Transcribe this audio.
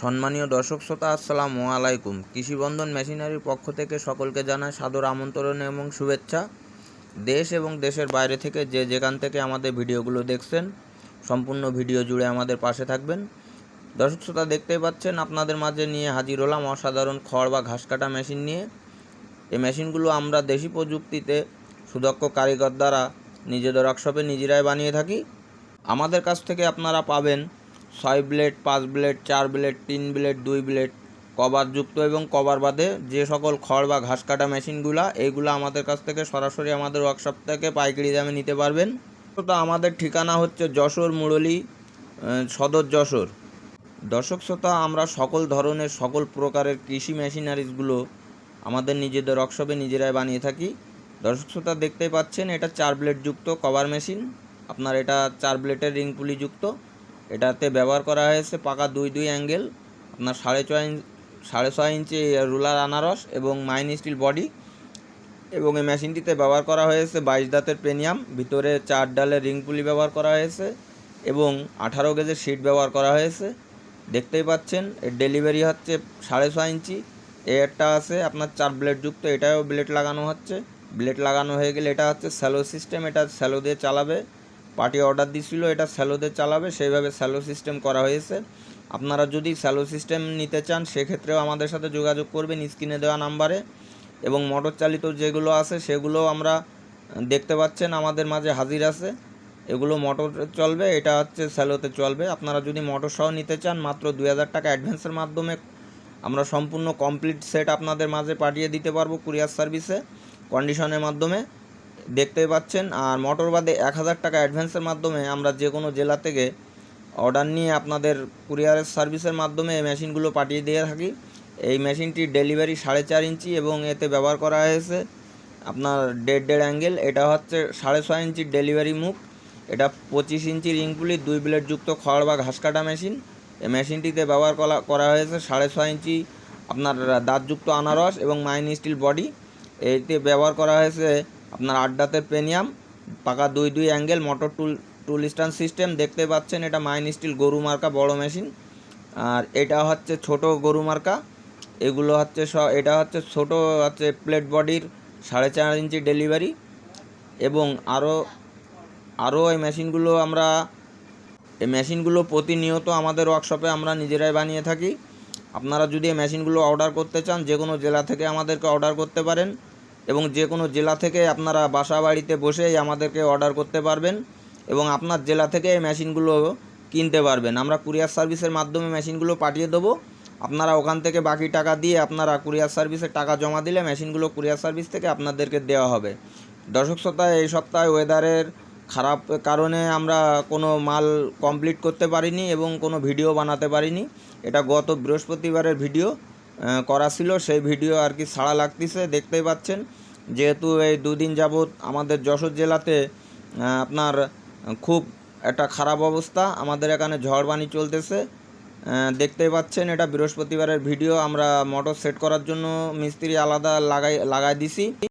সম্মানীয় দর্শক শ্রোতা, আসসালামু আলাইকুম। কৃষিবন্ধন মেশিনারির পক্ষ থেকে সকলকে জানায় সাদর আমন্ত্রণ এবং শুভেচ্ছা। দেশ এবং দেশের বাইরে থেকে যে যেখান থেকে আমাদের ভিডিওগুলো দেখছেন, সম্পূর্ণ ভিডিও জুড়ে আমাদের পাশে থাকবেন। দর্শক শ্রোতা, দেখতেই পাচ্ছেন, আপনাদের মাঝে নিয়ে হাজির হলাম অসাধারণ খড় বা ঘাস কাটা মেশিন নিয়ে। এই মেশিনগুলো আমরা দেশি প্রযুক্তিতে সুদক্ষ কারিগর দ্বারা নিজেদের ওয়ার্কশপে নিজেরাই বানিয়ে থাকি। আমাদের কাছ থেকে আপনারা পাবেন ছয় ব্লেড, পাঁচ ব্লেড, চার ব্লেড, তিন ব্লেড, দুই ব্লেড কভারযুক্ত এবং কভার বাদে যে সকল খড় বা ঘাস কাটা মেশিনগুলো এইগুলো আমাদের কাছ থেকে সরাসরি আমাদের ওয়ার্কশপ থেকে পাইকারি দামে নিতে পারবেন। তো আমাদের ঠিকানা হচ্ছে যশোর মুরলী সদর যশোর। দর্শক শ্রোতা, আমরা সকল ধরনের, সকল প্রকারের কৃষি মেশিনারিজগুলো আমাদের নিজেদের ওয়ার্কশপে নিজেরাই বানিয়ে থাকি। দর্শক শ্রোতা, দেখতেই পাচ্ছেন, এটা চার ব্লেড যুক্ত কভার মেশিন। আপনার এটা চার ব্লেডের রিং পুলি যুক্ত। এটাতে ব্যবহার করা হয়েছে পাকা দুই দুই অ্যাঙ্গেল, আপনার সাড়ে ছয় ইঞ্চ সাড়ে ছয় ইঞ্চি রুলার আনারস এবং মাইন স্টিল বডি। এবং এই মেশিনটিতে ব্যবহার করা হয়েছে বাইশ দাঁতের প্রেমিয়াম, ভিতরে চার ডালের রিং পুলি ব্যবহার করা হয়েছে এবং আঠারো গেজের শিট ব্যবহার করা হয়েছে। দেখতেই পাচ্ছেন, এর ডেলিভারি হচ্ছে সাড়ে ছয় ইঞ্চি। একটা আছে, আপনার চার ব্লেড যুক্ত, এটাও ব্লেড লাগানো হচ্ছে। ব্লেড লাগানো হয়ে গেলে এটা হচ্ছে স্যালো সিস্টেম, এটা স্যালো দিয়ে চালাবে। পার্টি অর্ডার দিছিল, এটা স্যালো দিয়ে চালাবে, সেইভাবে স্যালো সিস্টেম করা হয়েছে। আপনারা যদি স্যালো সিস্টেম নিতে চান, সেক্ষেত্রেও আমাদের সাথে যোগাযোগ করবেন স্ক্রিনে দেওয়া নাম্বারে। এবং মোটর চালিত যেগুলো আছে, সেগুলো আমরা দেখতে পাচ্ছেন, আমাদের মাঝে হাজির আছে। এগুলো মোটর চলবে, এটা হচ্ছে স্যালোতে চলবে। আপনারা যদি মোটর সহ নিতে চান, মাত্র দুই হাজার টাকা অ্যাডভান্সের মাধ্যমে আমরা সম্পূর্ণ কমপ্লিট সেট আপনাদের মাঝে পাঠিয়ে দিতে পারব কুরিয়ার সার্ভিসে, কন্ডিশনের মাধ্যমে। দেখতেই পাচ্ছেন। আর মোটর বাদে এক হাজার টাকা অ্যাডভান্সের মাধ্যমে আমরা যে কোনো জেলা থেকে অর্ডার নিয়ে আপনাদের কুরিয়ারের সার্ভিসের মাধ্যমে এই মেশিনগুলো পাঠিয়ে দিয়ে থাকি। এই মেশিনটির ডেলিভারি সাড়ে চার ইঞ্চি এবং এতে ব্যবহার করা হয়েছে আপনার দেড় দেড় অ্যাঙ্গেল এটা হচ্ছে সাড়ে ছয় ইঞ্চির ডেলিভারি মুখ। এটা পঁচিশ ইঞ্চি রিংপুলি দুই ব্লেড যুক্ত খড় বা ঘাস কাটা মেশিন এই মেশিনটিতে ব্যবহার করা করা হয়েছে সাড়ে ছয় ইঞ্চি আপনার দাঁতযুক্ত আনারস এবং মাইন স্টিল বডি। এতে ব্যবহার করা হয়েছে আপনার আড্ডাতে প্রেমিয়াম পাকা দুই দুই angle motor tool tool stand system দেখতে পাচ্ছেন এটা মাইন স্টিল গরু মার্কা, বড় মেশিন আর এটা হচ্ছে ছোট গরু মার্কা। এগুলো হচ্ছে স, এটা হচ্ছে ছোট হচ্ছে প্লেট বডির সাড়ে চার ইঞ্চি ডেলিভারি এবং আরও আরও এই মেশিনগুলো আমরা, এই মেশিনগুলো প্রতিনিয়ত আমাদের ওয়ার্কশপে আমরা নিজেরাই বানিয়ে থাকি। আপনারা যদি এই মেশিনগুলো অর্ডার করতে চান যে কোনো জেলা থেকে আমাদেরকে অর্ডার করতে পারেন। এবং যে কোনো জেলা থেকে আপনারা বাসা বাড়িতে বসেই আমাদেরকে অর্ডার করতে পারবেন এবং আপনার জেলা থেকে এই মেশিনগুলো কিনতে পারবেন। আমরা কুরিয়ার সার্ভিসের মাধ্যমে মেশিনগুলো পাঠিয়ে দেবো। আপনারা ওখান থেকে বাকি টাকা দিয়ে আপনারা কুরিয়ার সার্ভিসে টাকা জমা দিলে মেশিনগুলো কুরিয়ার সার্ভিস থেকে আপনাদেরকে দেওয়া হবে। দর্শক সপ্তাহে এই সপ্তাহে ওয়েদারের খারাপ কারণে আমরা কোনো মাল কমপ্লিট করতে পারিনি এবং কোনো ভিডিও বানাতে পারিনি। এটা গত বৃহস্পতিবারের ভিডিও করা ছিল, সেই ভিডিও আর কি ছাড়া লাগতেছে, দেখতেই পাচ্ছেন। যেহেতু এই দুদিন যাবৎ আমাদের যশোর জেলাতে আপনার খুব একটা খারাপ অবস্থা, আমাদের এখানে ঝড় বাণী চলতেছে দেখতেই পাচ্ছেন, এটা বৃহস্পতিবারের ভিডিও, আমরা মোটর সেট করার জন্য মিস্ত্রি আলাদা লাগাই লাগাই দিছি।